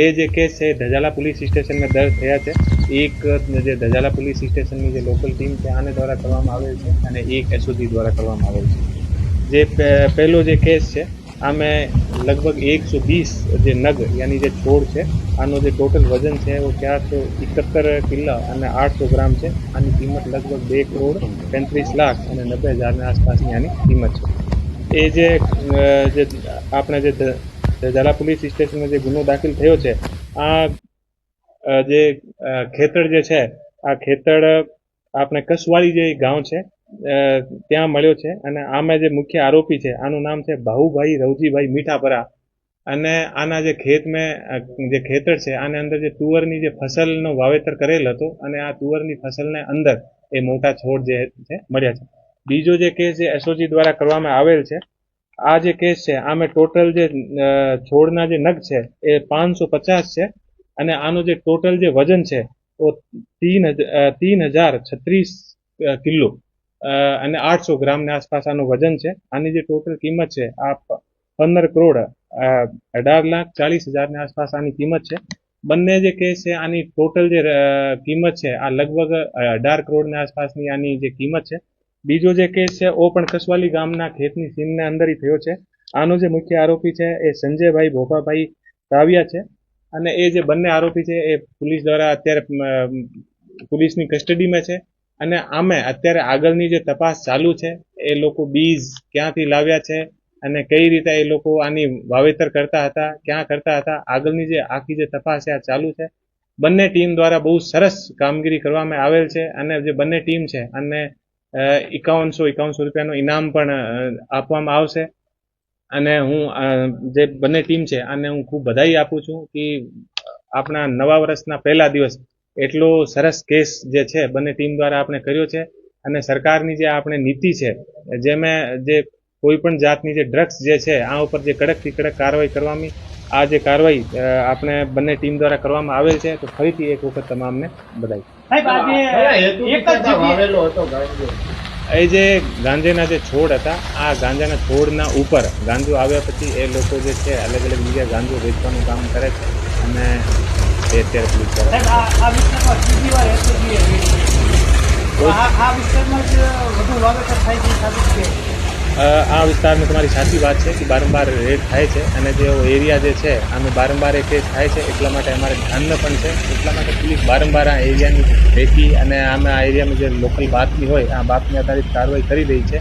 બે જે કેસ છે ધજાલા પોલીસ સ્ટેશનમાં દર્જ થયા છે. એક જે ધજાલા પોલીસ સ્ટેશનની જે લોકલ ટીમ છે, આને દ્વારા કરવામાં આવેલ છે અને એક એસઓજી દ્વારા કરવામાં આવેલ છે. જે પહેલો જે કેસ છે, આમે લગભગ એકસો વીસ જે નગ યાની જે છોડ છે, આનો જે ટોટલ વજન છે એ ચારસો એકાત્તર કિલ્લા અને આઠસો ગ્રામ છે. આની કિંમત લગભગ બે કરોડ પેંત્રીસ લાખ અને નબ્બે હજારની આસપાસની આની કિંમત છે. એ જે આપણે જે ઝાલા પોલીસ સ્ટેશનમાં જે ગુનો દાખલ થયો છે, આ જે ખેતર જે છે, આ ખેતર આપણે કસવાળી જે ગામ છે ત્યાં મળ્યો છે અને આમાં જે મુખ્ય આરોપી છે, આનું નામ છે ભાઉભાઈ રવજીભાઈ મીઠાપરા. અને આના જે ખેત મેં જે ખેતર છે, આને અંદર જે તુવરની જે ફસલનો વાવેતર કરેલ હતો અને આ તુવરની ફસલને અંદર એ મોટા છોડ જે છે, મળ્યા છે. બીજો જે કેસ જે એસઓજી દ્વારા કરવામાં આવેલ છે આ જે કેસ છે, આમે ટોટલ જે છોડના જે નગ છે, એ પાંચસો પચાસ છે. અને આનું જે ટોટલ જે વજન છે, તો તીન તીન હજાર છત્રીસ કિલો. અને આઠસો ગ્રામની આસપાસ આનું વજન છે. આની જે ટોટલ કિંમત છે, આ પંદર કરોડ અઢાર લાખ ચાલીસ હજારની આસપાસ આની કિંમત છે. બંને જે કેસ છે, આની ટોટલ જે કિંમત છે, આ લગભગ અઢાર કરોડની આસપાસની આની જે કિંમત છે બીજો જે કેસ છે, ઓ પણ કસવાલી ગામના ખેતની સીમને અંદર થયો છે. આનો જે મુખ્ય આરોપી છે, એ સંજયભાઈ ભોપાભાઈ કાવ્યા છે. અને એ જે બંને આરોપી છે, એ પોલીસ દ્વારા અત્યારે પોલીસની કસ્ટડીમાં છે. અને આમે અત્યારે આગળની જે તપાસ ચાલુ છે, એ લોકો બીજ ક્યાંથી લાવ્યા છે અને કઈ રીતે એ લોકો આની વાવેતર કરતા હતા, ક્યાં કરતા હતા, આગળની જે આખી જે તપાસ છે, આ ચાલુ છે. બંને ટીમ દ્વારા બહુ સરસ કામગીરી કરવામાં આવેલ છે અને જે બંને ટીમ છે અને એકાવનસો એકાવનસો રૂપિયાનું ઇનામ પણ આપવામાં આવશે. અને હું જે બંને ટીમ છે, આને હું ખૂબ બધાઈ આપું છું કે આપણા નવા વર્ષના પહેલા દિવસ એટલો સરસ કેસ જે છે, બંને ટીમ દ્વારા આપણે કર્યો છે. અને સરકારની જે આપણે નીતિ છે જે મેં જે કોઈ પણ જાતની જે ડ્રગ્સ જે છે, આ ઉપર જે કડકથી કડક કાર્યવાહી કરવાની આ જે કાર્યવાહી આપણે બંને ટીમ દ્વારા કરવામાં આવેલ છે તો ફરીથી એક વખત તમામને જગ્યાએ એ જે ગાંજેના જે છોડ હતા આ ગાંજાના છોડના ઉપર ગાંજો આવ્યા પછી એ લોકો જે છે અલગ અલગ બીજા ગાંજો વેચવાનું કામ કરે છે અને એ અત્યારે પોલીસ કરે આ વિસ્તારમાં વધુ વાવેતર થાય છે એ સાબિત છે અ, આ વિસ્તારમાં તમારી સાચી વાત છે કે બારંબાર રેડ થાય છે અને જે એરિયા જે છે આમાં બારંબાર એ કેસ થાય છે, એટલા માટે અમારે ધ્યાન પણ છે. એટલા માટે પોલીસ બારંબાર આ એરિયાની રેકી અને આમાં આ એરિયામાં જે લોકલ બાતમી હોય, આ બાતમી આધારિત કાર્યવાહી કરી રહી છે.